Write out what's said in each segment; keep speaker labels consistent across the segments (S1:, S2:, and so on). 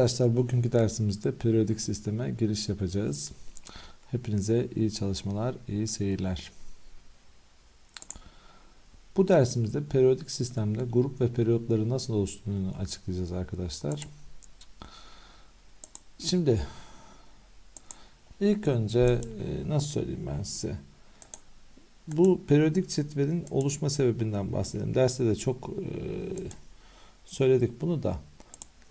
S1: Arkadaşlar bugünkü dersimizde periyodik sisteme giriş yapacağız. Hepinize iyi çalışmalar, iyi seyirler. Bu dersimizde periyodik sistemde grup ve periyotları nasıl oluştuğunu açıklayacağız arkadaşlar. Şimdi ilk önce e, nasıl söyleyeyim ben size? Bu periyodik cetvelin oluşma sebebinden bahsedelim. Derste de çok e, söyledik bunu da.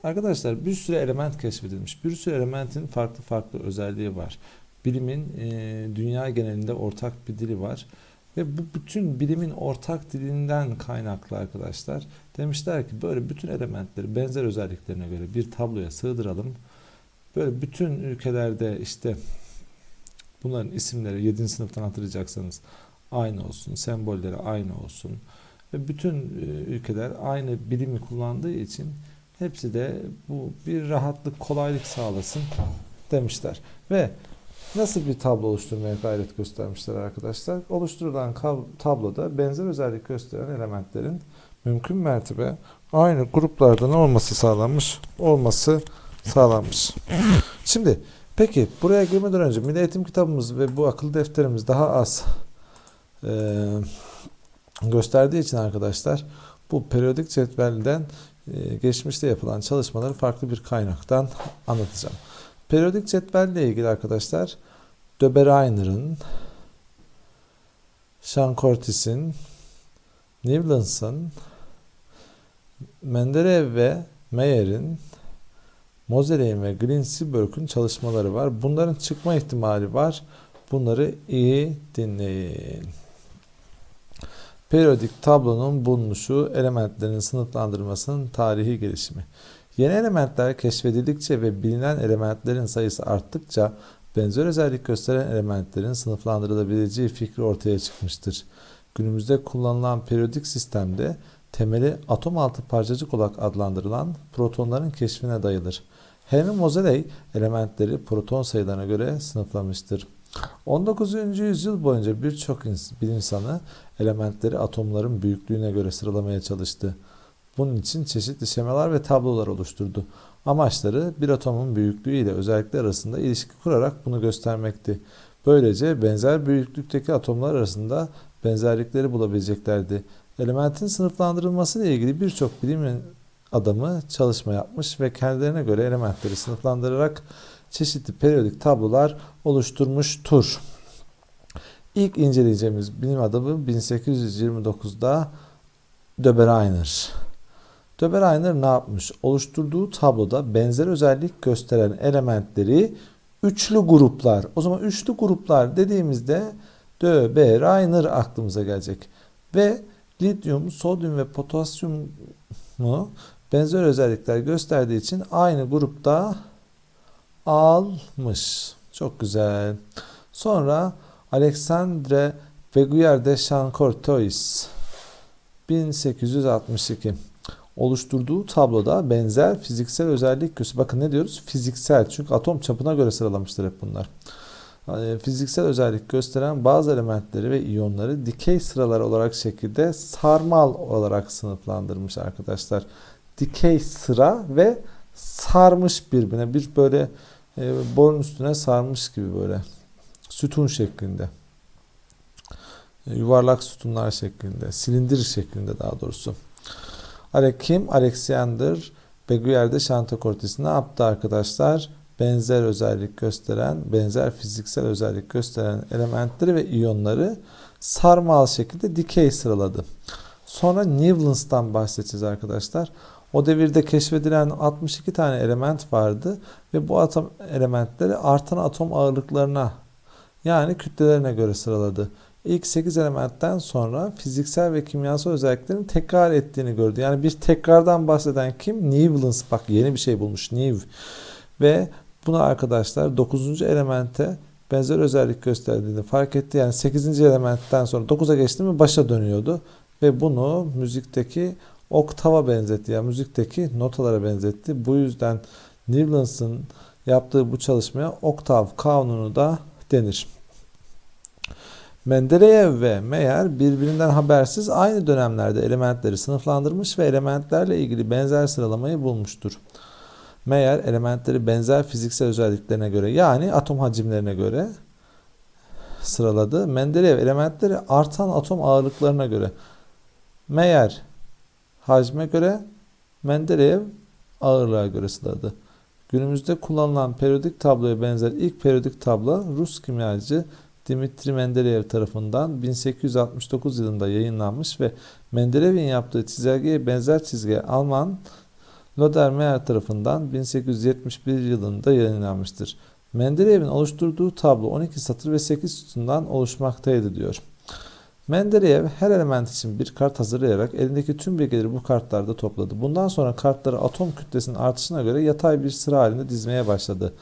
S1: Arkadaşlar bir sürü element keşfedilmiş. Bir sürü elementin farklı farklı özelliği var. Bilimin e, dünya genelinde ortak bir dili var. Ve bu bütün bilimin ortak dilinden kaynaklı arkadaşlar. Demişler ki böyle bütün elementleri benzer özelliklerine göre bir tabloya sığdıralım. Böyle bütün ülkelerde işte bunların isimleri 7. sınıftan hatırlayacaksanız aynı olsun. Sembolleri aynı olsun. Ve bütün e, ülkeler aynı bilimi kullandığı için Hepsi de bu bir rahatlık, kolaylık sağlasın demişler. Ve nasıl bir tablo oluşturmaya gayret göstermişler arkadaşlar? Oluşturulan tabloda benzer özellik gösteren elementlerin mümkün mertebe aynı gruplardan olması sağlanmış, olması sağlanmış. Şimdi peki buraya girmeden önce Milli Eğitim kitabımız ve bu akıllı defterimiz daha az e, gösterdiği için arkadaşlar bu periyodik cetvelden geçmişte yapılan çalışmaları farklı bir kaynaktan anlatacağım. Periyodik cetvelle ilgili arkadaşlar Döberainer'ın, Sean Cortis'in, Newlands'ın, Mendeleev ve Mayer'in, Moseley'in ve Green-Seaborg'un çalışmaları var. Bunların çıkma ihtimali var. Bunları iyi dinleyin. Periyodik tablonun bulunuşu, elementlerin sınıflandırmasının tarihi gelişimi. Yeni elementler keşfedildikçe ve bilinen elementlerin sayısı arttıkça benzer özellik gösteren elementlerin sınıflandırılabileceği fikri ortaya çıkmıştır. Günümüzde kullanılan periyodik sistemde temeli atom altı parçacık olarak adlandırılan protonların keşfine dayılır. Henry Moseley elementleri proton sayılarına göre sınıflamıştır. 19. yüzyıl boyunca birçok bilim insanı elementleri atomların büyüklüğüne göre sıralamaya çalıştı. Bunun için çeşitli şemalar ve tablolar oluşturdu. Amaçları bir atomun büyüklüğü ile özellikler arasında ilişki kurarak bunu göstermekti. Böylece benzer büyüklükteki atomlar arasında benzerlikleri bulabileceklerdi. Elementin sınıflandırılması ile ilgili birçok bilim adamı çalışma yapmış ve kendilerine göre elementleri sınıflandırarak çeşitli periyodik tablolar oluşturmuştur. İlk inceleyeceğimiz bilim adamı 1829'da Döberainer. Döberainer ne yapmış? Oluşturduğu tabloda benzer özellik gösteren elementleri üçlü gruplar. O zaman üçlü gruplar dediğimizde Döberainer aklımıza gelecek. Ve lityum, sodyum ve potasyumu benzer özellikler gösterdiği için aynı grupta almış. Çok güzel. Sonra Alexandre Beguier de Chancourtois 1862 oluşturduğu tabloda benzer fiziksel özellik gösteriyor. Bakın ne diyoruz? Fiziksel. Çünkü atom çapına göre sıralamıştır hep bunlar. Fiziksel özellik gösteren bazı elementleri ve iyonları dikey sıralar olarak şekilde sarmal olarak sınıflandırmış arkadaşlar. Dikey sıra ve sarmış birbirine bir böyle e, borun üstüne sarmış gibi böyle sütun şeklinde. E, yuvarlak sütunlar şeklinde, silindir şeklinde daha doğrusu. Kim? Alexander Beguyer'de Şantakortis ne yaptı arkadaşlar? Benzer özellik gösteren, benzer fiziksel özellik gösteren elementleri ve iyonları sarmal şekilde dikey sıraladı. Sonra Newlands'tan bahsedeceğiz arkadaşlar. O devirde keşfedilen 62 tane element vardı ve bu atom elementleri artan atom ağırlıklarına yani kütlelerine göre sıraladı. İlk 8 elementten sonra fiziksel ve kimyasal özelliklerin tekrar ettiğini gördü. Yani bir tekrardan bahseden kim? Newlands. Bak yeni bir şey bulmuş. New. Ve bunu arkadaşlar 9. elemente benzer özellik gösterdiğini fark etti. Yani 8. elementten sonra 9'a geçti mi başa dönüyordu. Ve bunu müzikteki oktava benzetti. Yani müzikteki notalara benzetti. Bu yüzden Newlands'ın yaptığı bu çalışmaya oktav kanunu da denir. Mendeleev ve Meyer birbirinden habersiz aynı dönemlerde elementleri sınıflandırmış ve elementlerle ilgili benzer sıralamayı bulmuştur. Meyer elementleri benzer fiziksel özelliklerine göre yani atom hacimlerine göre sıraladı. Mendeleev elementleri artan atom ağırlıklarına göre. Meyer hacme göre, Mendeleev ağırlığa göre sıraladı. Günümüzde kullanılan periyodik tabloya benzer ilk periyodik tablo Rus kimyacı Dimitri Mendeleev tarafından 1869 yılında yayınlanmış ve Mendelev'in yaptığı çizelgeye benzer çizgi Alman Lothar Meyer tarafından 1871 yılında yayınlanmıştır. Mendelev'in oluşturduğu tablo 12 satır ve 8 sütundan oluşmaktaydı diyor. Mendeleev her element için bir kart hazırlayarak elindeki tüm bilgileri bu kartlarda topladı. Bundan sonra kartları atom kütlesinin artışına göre yatay bir sıra halinde dizmeye başladı.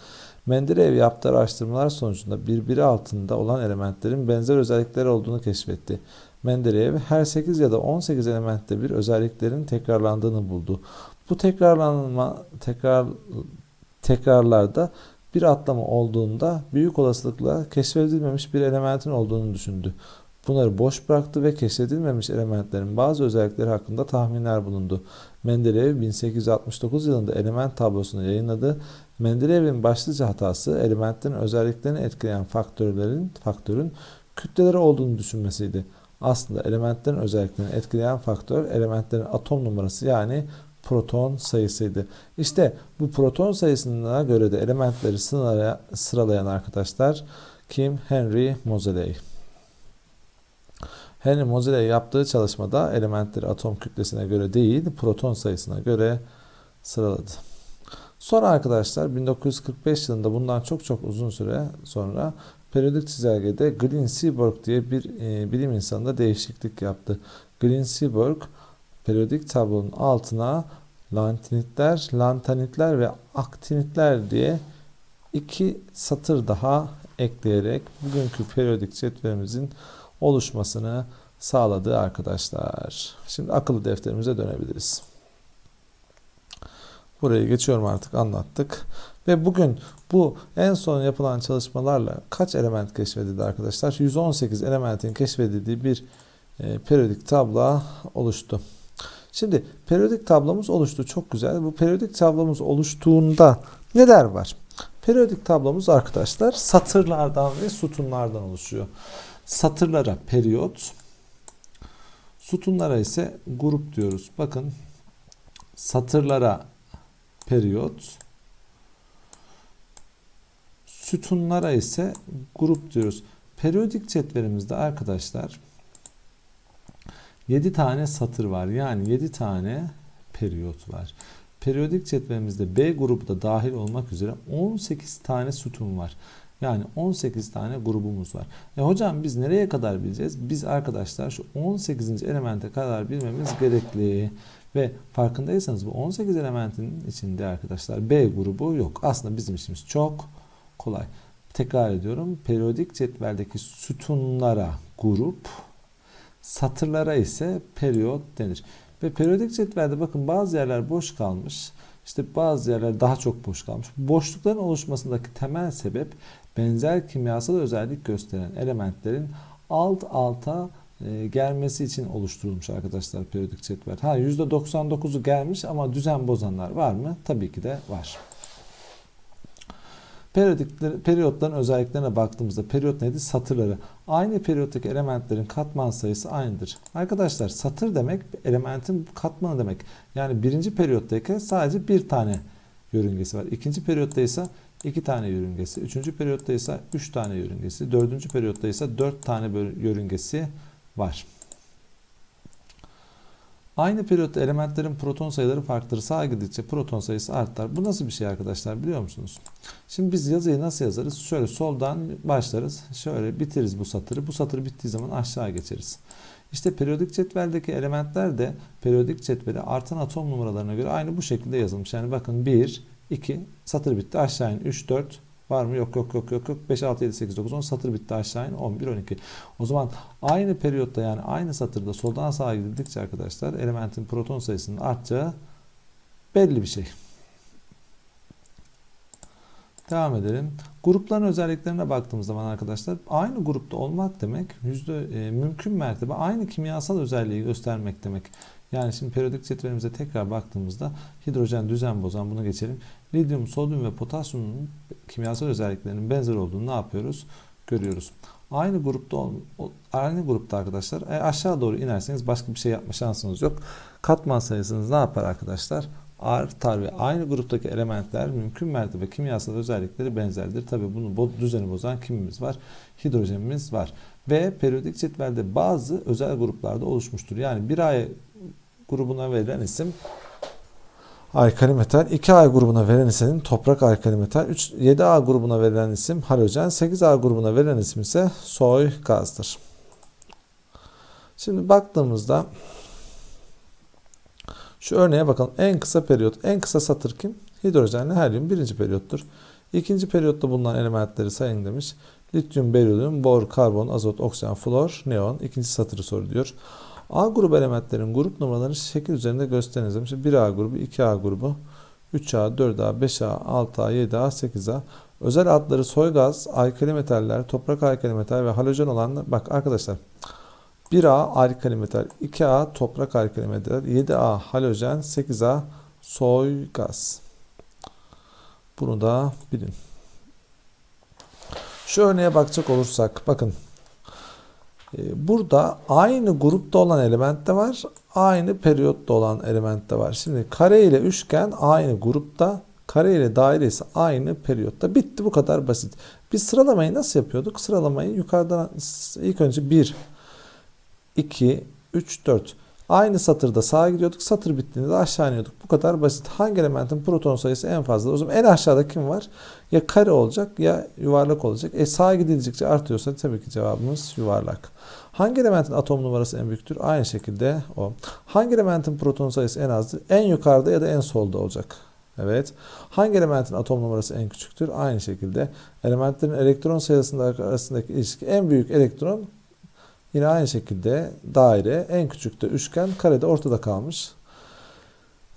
S1: Mendeleev yaptığı araştırmalar sonucunda birbiri altında olan elementlerin benzer özellikleri olduğunu keşfetti. Mendeleev her 8 ya da 18 elementte bir özelliklerin tekrarlandığını buldu. Bu tekrarlanma tekrar tekrarlarda bir atlama olduğunda büyük olasılıkla keşfedilmemiş bir elementin olduğunu düşündü. Bunları boş bıraktı ve keşfedilmemiş elementlerin bazı özellikleri hakkında tahminler bulundu. Mendeleev 1869 yılında element tablosunu yayınladı. Mendeleev'in başlıca hatası elementlerin özelliklerini etkileyen faktörlerin faktörün kütleleri olduğunu düşünmesiydi. Aslında elementlerin özelliklerini etkileyen faktör elementlerin atom numarası yani proton sayısıydı. İşte bu proton sayısına göre de elementleri sıralaya- sıralayan arkadaşlar kim? Henry Moseley. Henry Moseley yaptığı çalışmada elementleri atom kütlesine göre değil, proton sayısına göre sıraladı. Sonra arkadaşlar 1945 yılında bundan çok çok uzun süre sonra periyodik çizelgede Green-Seaborg diye bir e, bilim insanı da değişiklik yaptı. Green-Seaborg periyodik tablonun altına lantinitler, lantanitler ve aktinitler diye iki satır daha ekleyerek bugünkü periyodik cetvelimizin oluşmasını sağladı arkadaşlar. Şimdi akıllı defterimize dönebiliriz. Burayı geçiyorum artık anlattık. Ve bugün bu en son yapılan çalışmalarla kaç element keşfedildi arkadaşlar? 118 elementin keşfedildiği bir e, periyodik tablo oluştu. Şimdi periyodik tablomuz oluştu. Çok güzel. Bu periyodik tablomuz oluştuğunda neler var? Periyodik tablomuz arkadaşlar satırlardan ve sütunlardan oluşuyor. Satırlara periyot, sütunlara ise grup diyoruz. Bakın satırlara periyot, sütunlara ise grup diyoruz. Periyodik cetvelimizde arkadaşlar 7 tane satır var. Yani 7 tane periyot var. Periyodik cetvelimizde B grubu da dahil olmak üzere 18 tane sütun var. Yani 18 tane grubumuz var. E hocam biz nereye kadar bileceğiz? Biz arkadaşlar şu 18. elemente kadar bilmemiz gerekli. Ve farkındaysanız bu 18 elementin içinde arkadaşlar B grubu yok. Aslında bizim işimiz çok kolay. Tekrar ediyorum. Periyodik cetveldeki sütunlara grup, satırlara ise periyot denir. Ve periyodik cetvelde bakın bazı yerler boş kalmış. İşte bazı yerler daha çok boş kalmış. Boşlukların oluşmasındaki temel sebep benzer kimyasal özellik gösteren elementlerin alt alta e, gelmesi için oluşturulmuş arkadaşlar periyodik cetvel. Ha %99'u gelmiş ama düzen bozanlar var mı? Tabii ki de var. Periyotların özelliklerine baktığımızda periyot nedir? Satırları. Aynı periyottaki elementlerin katman sayısı aynıdır. Arkadaşlar satır demek elementin katmanı demek. Yani birinci periyottaki sadece bir tane yörüngesi var. İkinci periyotta ise iki tane yörüngesi. Üçüncü periyotta ise üç tane yörüngesi. Dördüncü periyotta ise dört tane yörüngesi var. Aynı periyotta elementlerin proton sayıları farklıdır. Sağa gidikçe proton sayısı artar. Bu nasıl bir şey arkadaşlar biliyor musunuz? Şimdi biz yazıyı nasıl yazarız? Şöyle soldan başlarız. Şöyle bitiririz bu satırı. Bu satır bittiği zaman aşağı geçeriz. İşte periyodik cetveldeki elementler de periyodik cetveli artan atom numaralarına göre aynı bu şekilde yazılmış. Yani bakın 1, 2, satır bitti aşağı in. 3, 4, Var mı? Yok yok yok yok yok. 5, 6, 7, 8, 9, 10 satır bitti aşağı in. 11, 12. O zaman aynı periyotta yani aynı satırda soldan sağa gidildikçe arkadaşlar elementin proton sayısının artacağı belli bir şey. Devam edelim. Grupların özelliklerine baktığımız zaman arkadaşlar aynı grupta olmak demek yüzde e, mümkün mertebe aynı kimyasal özelliği göstermek demek. Yani şimdi periyodik cetvelimize tekrar baktığımızda hidrojen düzen bozan bunu geçelim. Lityum, sodyum ve potasyumun kimyasal özelliklerinin benzer olduğunu ne yapıyoruz? Görüyoruz. Aynı grupta aynı grupta arkadaşlar e, aşağı doğru inerseniz başka bir şey yapma şansınız yok. Katman sayısınız ne yapar arkadaşlar? Artar ve aynı gruptaki elementler mümkün mertebe kimyasal özellikleri benzerdir. Tabi bunu bo- düzeni bozan kimimiz var? Hidrojenimiz var. Ve periyodik cetvelde bazı özel gruplarda oluşmuştur. Yani 1A grubuna verilen isim alkali metal, 2A grubuna verilen isim toprak alkali metal, 3, 7A grubuna verilen isim halojen, 8A grubuna verilen isim ise soy gazdır. Şimdi baktığımızda şu örneğe bakalım. En kısa periyot, en kısa satır kim? Hidrojenle helyum birinci periyottur. İkinci periyotta bulunan elementleri sayın demiş. Lityum, berilyum, bor, karbon, azot, oksijen, flor, neon. İkinci satırı soruluyor. A grubu elementlerin grup numaralarını şekil üzerinde gösteriniz demiş. 1A grubu, 2A grubu, 3A, 4A, 5A, 6A, 7A, 8A. Özel adları soy gaz, alkali metaller, toprak alkali metal ve halojen olan bak arkadaşlar 1A alkali metal, 2A toprak alkali metal, 7A halojen, 8A soy gaz. Bunu da bilin. Şu örneğe bakacak olursak bakın e, burada aynı grupta olan element de var, aynı periyotta olan element de var. Şimdi kare ile üçgen aynı grupta, kare ile daire ise aynı periyotta. Bitti bu kadar basit. Biz sıralamayı nasıl yapıyorduk? Sıralamayı yukarıdan ilk önce 1, 2, 3, 4. Aynı satırda sağa gidiyorduk. Satır bittiğinde de aşağı iniyorduk. Bu kadar basit. Hangi elementin proton sayısı en fazla? O zaman en aşağıda kim var? Ya kare olacak ya yuvarlak olacak. E sağa gidildikçe artıyorsa tabii ki cevabımız yuvarlak. Hangi elementin atom numarası en büyüktür? Aynı şekilde o. Hangi elementin proton sayısı en azdır? En yukarıda ya da en solda olacak. Evet. Hangi elementin atom numarası en küçüktür? Aynı şekilde elementlerin elektron sayısında arasındaki ilişki en büyük elektron Yine aynı şekilde daire, en küçük de üçgen, karede ortada kalmış.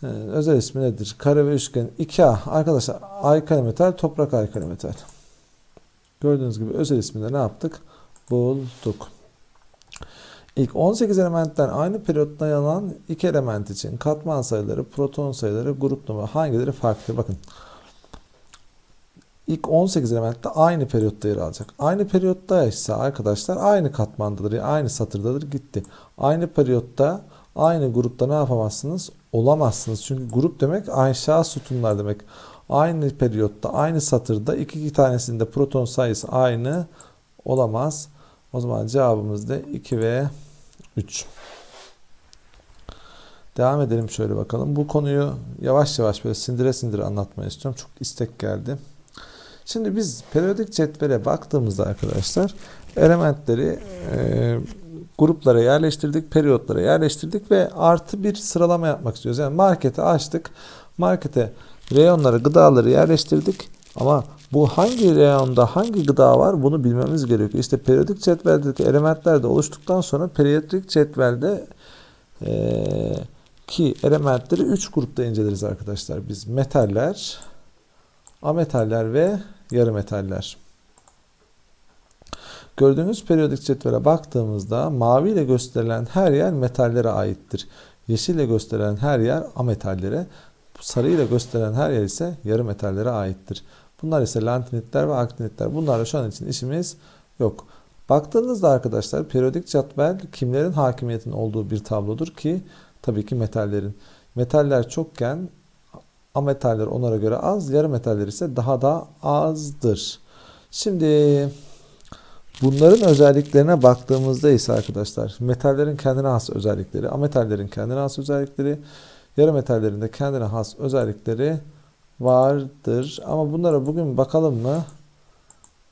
S1: Ee, özel ismi nedir? Kare ve üçgen 2A. Arkadaşlar alkali metal, toprak alkali metal. Gördüğünüz gibi özel isminde ne yaptık? Bulduk. İlk 18 elementten aynı periyotta yer alan iki element için katman sayıları, proton sayıları, grup numara hangileri farklı? Bakın. İlk 18 elementte aynı periyotta yer alacak. Aynı periyotta ise arkadaşlar aynı katmandadır. Aynı satırdadır gitti. Aynı periyotta aynı grupta ne yapamazsınız? Olamazsınız. Çünkü grup demek aşağı sütunlar demek. Aynı periyotta aynı satırda iki, iki tanesinde proton sayısı aynı olamaz. O zaman cevabımız da 2 ve 3. Devam edelim şöyle bakalım. Bu konuyu yavaş yavaş böyle sindire sindire anlatmayı istiyorum. Çok istek geldi. Şimdi biz periyodik cetvele baktığımızda arkadaşlar elementleri e, gruplara yerleştirdik, periyotlara yerleştirdik ve artı bir sıralama yapmak istiyoruz. Yani markete açtık. Markete reyonları, gıdaları yerleştirdik. Ama bu hangi reyonda hangi gıda var bunu bilmemiz gerekiyor. İşte periyodik cetveldeki elementler de oluştuktan sonra periyodik cetvelde e, ki elementleri 3 grupta inceleriz arkadaşlar. Biz metaller, ametaller ve yarı metaller. Gördüğünüz periyodik cetvele baktığımızda mavi ile gösterilen her yer metallere aittir. Yeşil ile gösterilen her yer ametallere, sarı ile gösterilen her yer ise yarı metallere aittir. Bunlar ise lantinitler ve aktinitler. Bunlarla şu an için işimiz yok. Baktığınızda arkadaşlar periyodik cetvel kimlerin hakimiyetin olduğu bir tablodur ki tabii ki metallerin. Metaller çokken ametaller onlara göre az, yarı metaller ise daha da azdır. Şimdi bunların özelliklerine baktığımızda ise arkadaşlar metallerin kendine has özellikleri, ametallerin kendine has özellikleri, yarı metallerin de kendine has özellikleri vardır. Ama bunlara bugün bakalım mı?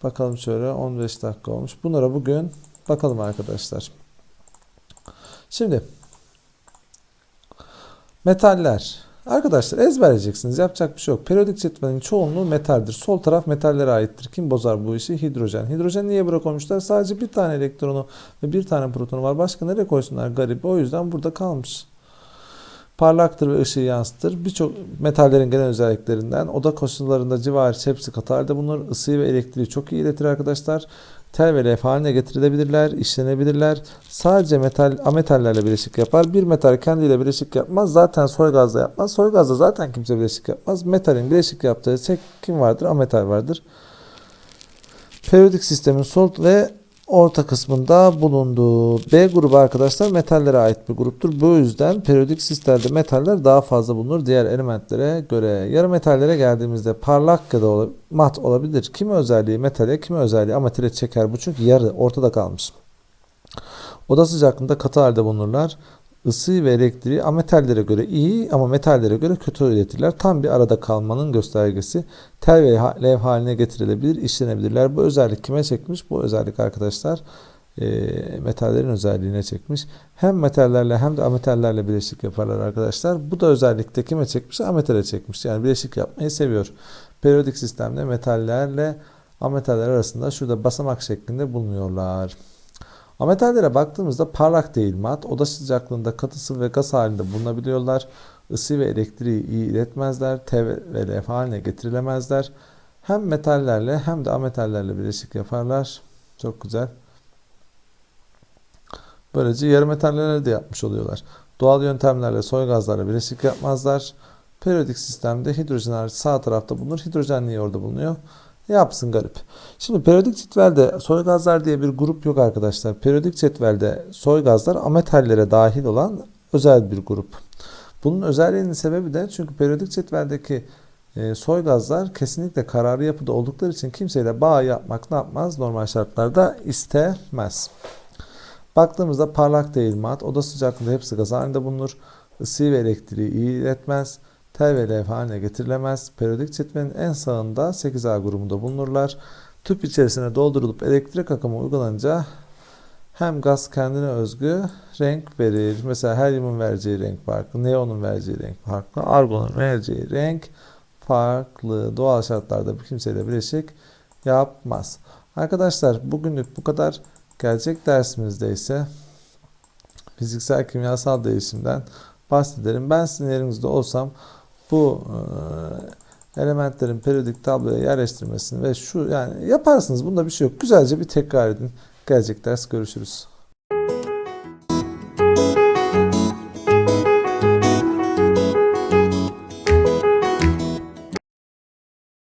S1: Bakalım şöyle 15 dakika olmuş. Bunlara bugün bakalım arkadaşlar. Şimdi metaller. Arkadaşlar ezberleyeceksiniz. Yapacak bir şey yok. Periyodik cetvelin çoğunluğu metaldir. Sol taraf metallere aittir. Kim bozar bu işi? Hidrojen. Hidrojen niye bırakmışlar? Sadece bir tane elektronu ve bir tane protonu var. Başka nereye koysunlar? Garip. O yüzden burada kalmış. Parlaktır ve ışığı yansıtır. Birçok metallerin genel özelliklerinden oda koşullarında civar hepsi katarda bulunur. Isıyı ve elektriği çok iyi iletir arkadaşlar. Tel ve lef haline getirilebilirler, işlenebilirler. Sadece metal ametallerle bileşik yapar. Bir metal kendiyle bileşik yapmaz. Zaten soy gazla yapmaz. Soy gazla zaten kimse bileşik yapmaz. Metalin bileşik yaptığı tek kim vardır? Ametal vardır. Periyodik sistemin sol ve orta kısmında bulunduğu B grubu arkadaşlar metallere ait bir gruptur. Bu yüzden periyodik sistemde metaller daha fazla bulunur diğer elementlere göre. Yarı metallere geldiğimizde parlak ya da ola- mat olabilir. Kimi özelliği metale, kimi özelliği ametale çeker. Bu çünkü yarı ortada kalmış. Oda sıcaklığında katı halde bulunurlar. Isı ve elektriği ametallere göre iyi ama metallere göre kötü üretirler. Tam bir arada kalmanın göstergesi. Tel ve lev haline getirilebilir, işlenebilirler. Bu özellik kime çekmiş? Bu özellik arkadaşlar e, metallerin özelliğine çekmiş. Hem metallerle hem de ametallerle bileşik yaparlar arkadaşlar. Bu da özellikle kime çekmiş? Ametale çekmiş. Yani bileşik yapmayı seviyor. Periyodik sistemde metallerle ametaller arasında şurada basamak şeklinde bulunuyorlar. Ametallere baktığımızda parlak değil mat, oda sıcaklığında katı sıvı ve gaz halinde bulunabiliyorlar. Isı ve elektriği iyi iletmezler, T ve Lf haline getirilemezler. Hem metallerle hem de ametallerle bileşik yaparlar. Çok güzel. Böylece yarı metallerle de yapmış oluyorlar. Doğal yöntemlerle soy gazlarla bileşik yapmazlar. Periyodik sistemde hidrojen sağ tarafta bulunur. Hidrojen niye orada bulunuyor? Yapsın garip. Şimdi periyodik cetvelde soy gazlar diye bir grup yok arkadaşlar. Periyodik cetvelde soy gazlar ametallere dahil olan özel bir grup. Bunun özelliğinin sebebi de çünkü periyodik cetveldeki e, soy gazlar kesinlikle kararı yapıda oldukları için kimseyle bağ yapmak ne yapmaz? Normal şartlarda istemez. Baktığımızda parlak değil mat, oda sıcaklığında hepsi gaz halinde bulunur. Isıyı ve elektriği iyi iletmez. Tel ve levh haline getirilemez. Periyodik cetvelin en sağında 8A grubunda bulunurlar. Tüp içerisine doldurulup elektrik akımı uygulanınca hem gaz kendine özgü renk verir. Mesela helyumun vereceği renk farklı, neonun vereceği renk farklı, argonun vereceği renk farklı. Doğal şartlarda bu kimseyle bileşik yapmaz. Arkadaşlar bugünlük bu kadar. Gelecek dersimizde ise fiziksel kimyasal değişimden bahsederim. Ben sizin yerinizde olsam bu e, elementlerin periyodik tabloya yerleştirmesini ve şu yani yaparsınız bunda bir şey yok. Güzelce bir tekrar edin. Gelecek ders görüşürüz.